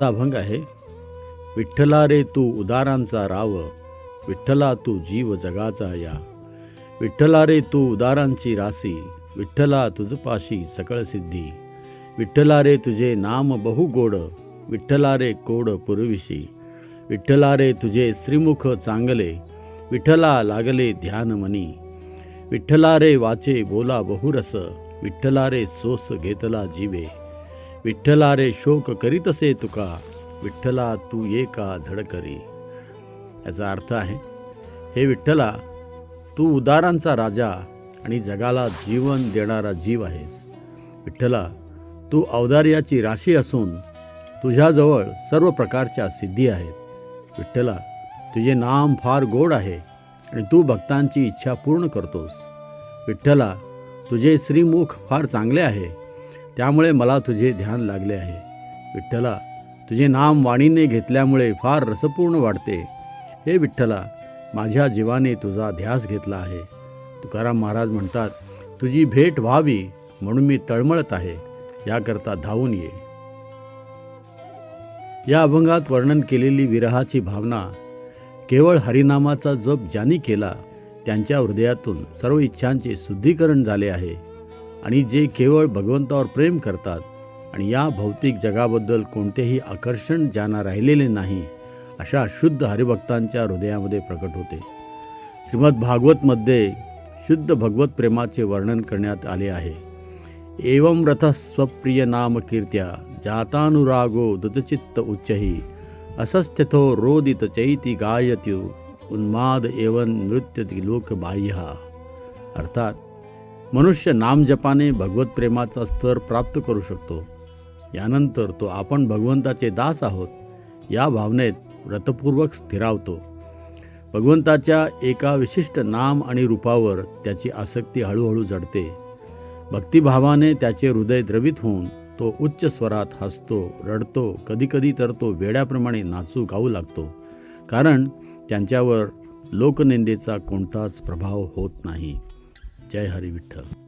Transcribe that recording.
हा अभंग आहे. विठ्ठला रे तू उदारांचा राव विठ्ठला तू जीव जगाचा या. विठ्ठला रे तू उदारांची रासी विठ्ठला तुझपाशी सकळ सिद्धी. विठ्ठला रे तुझे नाम बहु गोड विठ्ठला रे कोड पुरविशी. विठ्ठला रे तुझे श्रीमुख चांगले विठ्ठला लागले ध्यान मनी. विठ्ठला रे वाचे बोला बहुरस विठ्ठला रे सोस घेतला जीवे. विठ्ठला रे शोक करीतसे तुका. विठ्ठला तू ये का झडकरी याचा अर्थ आहे हे विठ्ठला तू उदारांचा राजा आणि जगाला जीवन देणारा जीव आहेस. विठ्ठला तू औदार्याची राशी असून तुझ्याजवळ सर्व प्रकारच्या सिद्धी आहेत. विठ्ठला तुझे नाम फार गोड आहे आणि तू भक्तांची इच्छा पूर्ण करतोस. विठ्ठला तुझे श्रीमुख फार चांगले आहे. त्यामुळे मला तुझे ध्यान लागले आहे. विठ्ठला तुझे नाम वाणीने घेतल्यामुळे फार रसपूर्ण वाटते. हे विठ्ठला माझ्या जीवाने तुझा ध्यास घेतला आहे. तुकाराम महाराज म्हणतात तुझी भेट व्हावी म्हणून मी तळमळत आहे. याकरता धावून ये. या अभंगात वर्णन केलेली विरहाची भावना केवळ हरिनामाचा जप ज्यांनी केला त्यांच्या हृदयातून सर्व इच्छांचे शुद्धीकरण झाले आहे. आणि जे केवळ भगवंतावर प्रेम करतात आणि या भौतिक जगाबद्दल कोणतेही आकर्षण ज्यांना राहिलेले नाही अशा शुद्ध हरिभक्तांच्या हृदयामध्ये प्रकट होते. श्रीमद भागवतमध्ये शुद्ध भगवत प्रेमाचे वर्णन करण्यात आले आहे. एवं रथ स्वप्रिय नाम कीर्त्या जातानुरागो दुतचित्त उच्चही असस्थितो रोदित चैती गायत्यु उन्माद एवं नृत्य लोक बाह्य अर्थात मनुष्य नामजपाने भगवत प्रेमाचा स्तर प्राप्त करू शकतो. यानंतर तो आपण भगवंताचे दास आहोत या भावनेत व्रतपूर्वक स्थिरावतो. भगवंताच्या एका विशिष्ट नाम आणि रूपावर त्याची आसक्ती हळूहळू जडते. भक्तिभावाने त्याचे हृदय द्रवित होऊन तो उच्च स्वरात हसतो रडतो कधीकधी तर तो वेड्याप्रमाणे नाचू गाऊ लागतो. कारण त्यांच्यावर लोकनिंदेचा कोणताच प्रभाव होत नाही. जय हरी विठ्ठल।